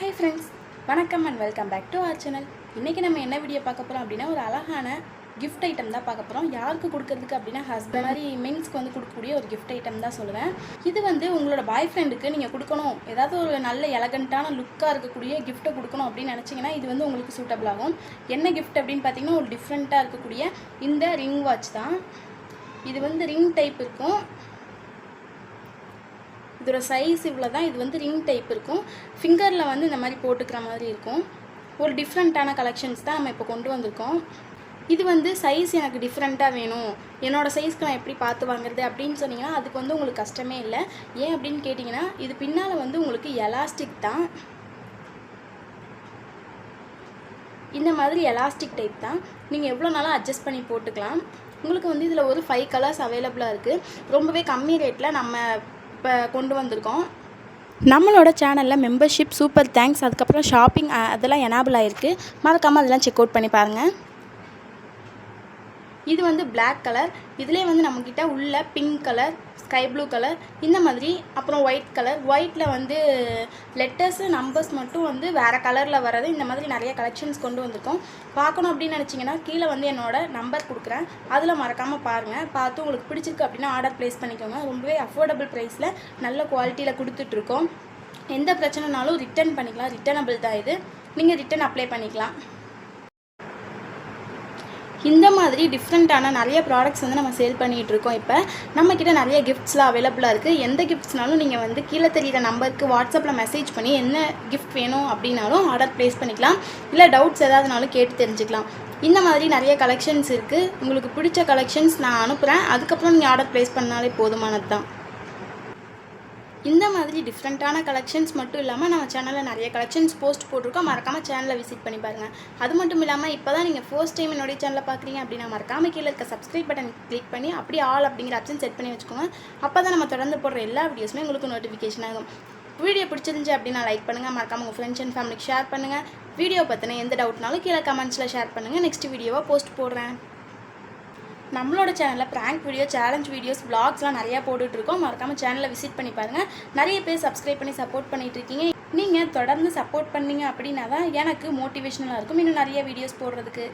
Hi friends வணக்கம் and welcome back to our channel இன்றைக்கி நம்ம என்ன வீடியோ பார்க்க போகிறோம் அப்படின்னா ஒரு அழகான கிஃப்ட் ஐட்டம் தான் பார்க்க போகிறோம் யாருக்கு கொடுக்கறதுக்கு அப்படின்னா ஹஸ்பண்ட் மாதிரி மென்ஸ்க்கு வந்து கொடுக்கக்கூடிய ஒரு கிஃப்ட் ஐட்டம் தான் சொல்லுவேன். இது வந்து உங்களோட பாய் ஃப்ரெண்டுக்கு நீங்கள் கொடுக்கணும். ஏதாவது ஒரு நல்ல எலகண்ட்டான லுக்காக இருக்கக்கூடிய கிஃப்ட்டை கொடுக்கணும் அப்படின்னு நினச்சிங்கன்னா இது வந்து உங்களுக்கு சூட்டபிள் ஆகும். என்ன கிஃப்ட் அப்படின்னு பார்த்தீங்கன்னா ஒரு டிஃப்ரெண்ட்டாக இருக்கக்கூடிய இந்த ரிங் வாட்ச் தான். இது வந்து ரிங் டைப் இருக்கும் இதோட சைஸ் இவ்வளோ தான் இது வந்து ரிங் டைப் இருக்கும். ஃபிங்கரில் வந்து இந்த மாதிரி போட்டுக்கிற மாதிரி இருக்கும். ஒரு டிஃப்ரெண்ட்டான கலெக்ஷன்ஸ் தான் நம்ம இப்போ கொண்டு வந்திருக்கோம். இது வந்து சைஸ் எனக்கு டிஃப்ரெண்ட்டாக வேணும். என்னோடய சைஸ்க்கு நான் எப்படி பார்த்து வாங்குறது அப்படின்னு சொன்னீங்கன்னா அதுக்கு வந்து உங்களுக்கு கஷ்டமே இல்லை. ஏன் அப்படின்னு கேட்டிங்கன்னா இது பின்னால் வந்து உங்களுக்கு எலாஸ்டிக் தான். இந்த மாதிரி எலாஸ்டிக் டைப் தான். நீங்கள் எவ்வளோ நாளாக அட்ஜஸ்ட் பண்ணி போட்டுக்கலாம். உங்களுக்கு வந்து இதில் ஒரு ஃபைவ் கலர்ஸ் அவைலபிளாக இருக்குது ரொம்பவே கம்மி ரேட்டில் நம்ம இப்போ கொண்டு வந்திருக்கோம். நம்மளோட சேனலில் மெம்பர்ஷிப் சூப்பர் தேங்க்ஸ் அதுக்கப்புறம் ஷாப்பிங் அதெல்லாம் எனாபிள் ஆகிருக்கு மறக்காமல் அதெல்லாம் செக் அவுட் பண்ணி பாருங்கள் இது வந்து பிளாக் கலர் இதுலேயே வந்து நம்மக்கிட்ட உள்ள pink colour sky blue colour இந்த மாதிரி அப்புறம் ஒயிட் கலர் ஒயிட்டில் வந்து லெட்டர்ஸு நம்பர்ஸ் மட்டும் வந்து வேறு கலரில் வர்றது இந்த மாதிரி நிறைய கலெக்ஷன்ஸ் கொண்டு வந்திருக்கோம். பார்க்கணும் அப்படின்னு நினச்சிங்கன்னா கீழே வந்து என்னோட நம்பர் கொடுக்குறேன். அதில் மறக்காமல் பாருங்கள் பார்த்து உங்களுக்கு பிடிச்சிருக்கு அப்படின்னா ஆர்டர் ப்ளேஸ் பண்ணிக்கோங்க. ரொம்பவே அஃபோர்டபுள் ப்ரைஸில் நல்ல குவாலிட்டியில் கொடுத்துட்ருக்கோம் எந்த பிரச்சனைனாலும் ரிட்டர்ன் பண்ணிக்கலாம். ரிட்டர்னபிள் தான் இது. நீங்கள் ரிட்டர்ன் அப்ளை பண்ணிக்கலாம். இந்த மாதிரி டிஃப்ரெண்ட்டான நிறைய ப்ராடக்ட்ஸ் வந்து நம்ம சேல் பண்ணிகிட்டு இருக்கோம் இப்போ. நம்மக்கிட்ட நிறைய கிஃப்ட்ஸ்லாம் அவைலபிளாக இருக்குது எந்த கிஃப்ட்ஸ்னாலும் நீங்கள் வந்து கீழே தெரியிற நம்பருக்கு வாட்ஸ்அப்பில் மெசேஜ் பண்ணி என்ன கிஃப்ட் வேணும் அப்படின்னாலும் ஆர்டர் ப்ளேஸ் பண்ணிக்கலாம். இல்லை டவுட்ஸ் ஏதாவதுனாலும் கேட்டு தெரிஞ்சுக்கலாம். இந்த மாதிரி நிறைய கலெக்ஷன்ஸ் இருக்குது உங்களுக்கு பிடிச்ச கலெக்ஷன்ஸ் நான் அனுப்புகிறேன் அதுக்கப்புறம் நீங்கள் ஆர்டர் ப்ளேஸ் பண்ணாலே போதுமானது தான் இந்த மாதிரி டிஃப்ரெண்ட்டான கலெக்ஷன்ஸ் மட்டும் இல்லாமல் நம்ம சேனலில் நிறைய கலெக்ஷன்ஸ் போஸ்ட் போட்டிருக்கோம். மறக்காமல் சேனலை விசிட் பண்ணி பாருங்கள் அது மட்டும் இல்லாமல் இப்போ தான் நீங்கள் ஃபர்ஸ்ட் டைம் என்னுடைய சேனலை பார்க்குறீங்க அப்படின்னா மறக்காமல் கீழே இருக்க சப்ஸ்கிரைப் பட்டன் கிளிக் பண்ணி அப்படியே ஆல் அப்படிங்கிற ஆப்ஷன் செட் பண்ணி வச்சுக்கோங்க. அப்போ தான் நம்ம தொடர்ந்து போடுற எல்லா வீடியோஸுமே உங்களுக்கு நோட்டிஃபிகேஷன் ஆகும். வீடியோ பிடிச்சிருந்துச்சு அப்படின்னா லைக் பண்ணுங்கள் மறக்காமல் உங்கள் ஃப்ரெண்ட்ஸ் அண்ட் ஃபேமிலிக்கு ஷேர் பண்ணுங்கள் வீடியோ பற்றின எந்த டவுட்னாலும் கீழே கமெண்ட்ஸில் ஷேர் பண்ணுங்கள் நெக்ஸ்ட் வீடியோவாக போஸ்ட் போடுறேன். நம்மளோட சேனலில் ப்ராங்க் வீடியோ சேலஞ்ச் வீடியோஸ் vlogsலாம் நிறையா போட்டுட்ருக்கோம். மறக்காமல் சேனலை விசிட் பண்ணி பாருங்கள் நிறைய பேர் சப்ஸ்கிரைப் பண்ணி சப்போர்ட் பண்ணிகிட்ருக்கீங்க இருக்கீங்க நீங்கள் தொடர்ந்து சப்போர்ட் பண்ணீங்க அப்படின்னா தான் எனக்கு மோட்டிவேஷனலாக இருக்கும். இன்னும் நிறைய வீடியோஸ் போடுறதுக்கு.